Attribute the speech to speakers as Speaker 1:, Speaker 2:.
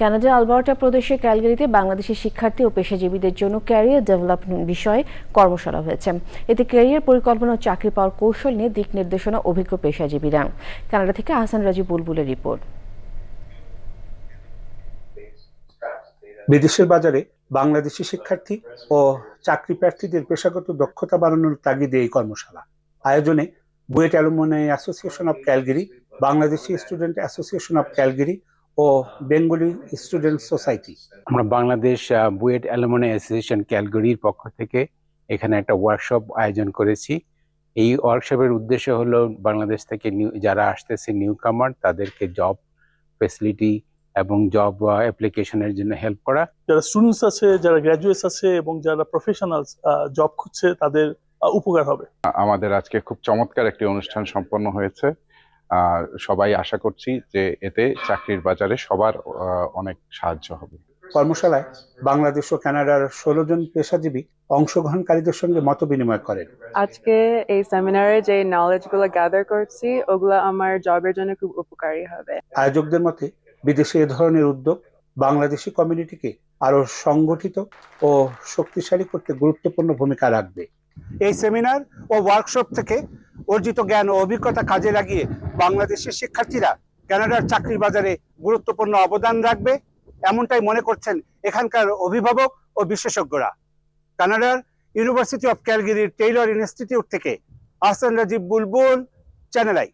Speaker 1: কানাডার আলবার্টা প্রদেশে ক্যালগারিতে বাংলাদেশি শিক্ষার্থী ও পেশাজীবীদের জন্য ক্যারিয়ার ডেভেলপমেন্ট বিষয়ে কর্মশালা হয়েছে। এতে ক্যারিয়ার পরিকল্পনা ও চাকরি পাওয়ার কৌশল নিয়ে দিক নির্দেশনা অভিজ্ঞ পেশাজীবীরা। কানাডা থেকে আহসান রাজু বুলবুলের রিপোর্ট।
Speaker 2: বিদেশের বাজারে বাংলাদেশি শিক্ষার্থী ও চাকরি প্রার্থীদের পেশাগত দক্ষতা বাড়ানোর তাগিদে এই কর্মশালা। আয়োজনে BUET alumni association of Calgary, Bangladeshi student association of Calgary O Bengali student society.
Speaker 3: আমরা Bangladesh ah, BUET alumni association ক্যালগরির পক্ষ থেকে এখানে একটা ওয়ার্কশপ আয়োজন করেছি। এই ওয়ার্কশপের উদ্দেশ্য হলো বাংলাদেশ থেকে নিউ যারা আসতেছে নিউ কামার তাদেরকে জব ফেসিলিটি এবং জব অ্যাপ্লিকেশনের জন্য হেল্প করা।
Speaker 4: যারা স্টুডেন্টস আছে যারা গ্র্যাজুয়েটস আছে এবং যারা প্রফেশনালস জব খুঁজছে তাদের উপকার হবে।
Speaker 5: আমাদের আজকে খুব চমৎকার একটি অনুষ্ঠান সম্পন্ন হয়েছে। সবাই আশা করছি যে এতে চাকরির বাজারে সবার আহ, অনেক সাহায্য হবে।
Speaker 2: কর্মশালায় বাংলাদেশ ও কানাডার ষোলো জন পেশাজীবী অংশগ্রহণকারীদের সঙ্গে মত বিনিময় করেন।
Speaker 6: আজকে এই সেমিনারে যে নলেজগুলো গ্যাদার করছি ওগুলো আমার জবের জন্য খুব উপকারী হবে।
Speaker 2: আয়োজকদের মতে বিদেশে এ ধরনের উদ্যোগ বাংলাদেশি কমিউনিটিকে আরও সংগঠিত ও শক্তিশালী করতে গুরুত্বপূর্ণ ভূমিকা রাখবে। এই সেমিনার ও ওয়ার্কশপ থেকে অর্জিত জ্ঞান ও অভিজ্ঞতা কাজে লাগিয়ে বাংলাদেশের শিক্ষার্থীরা কানাডার চাকরি বাজারে গুরুত্বপূর্ণ অবদান রাখবে, এমনটাই মনে করছেন এখানকার অভিভাবক ও বিশেষজ্ঞরা। কানাডার ইউনিভার্সিটি অফ ক্যালগিরির টেইলর ইনস্টিটিউট থেকে, আহসান রাজীব বুলবুল চ্যানেল আই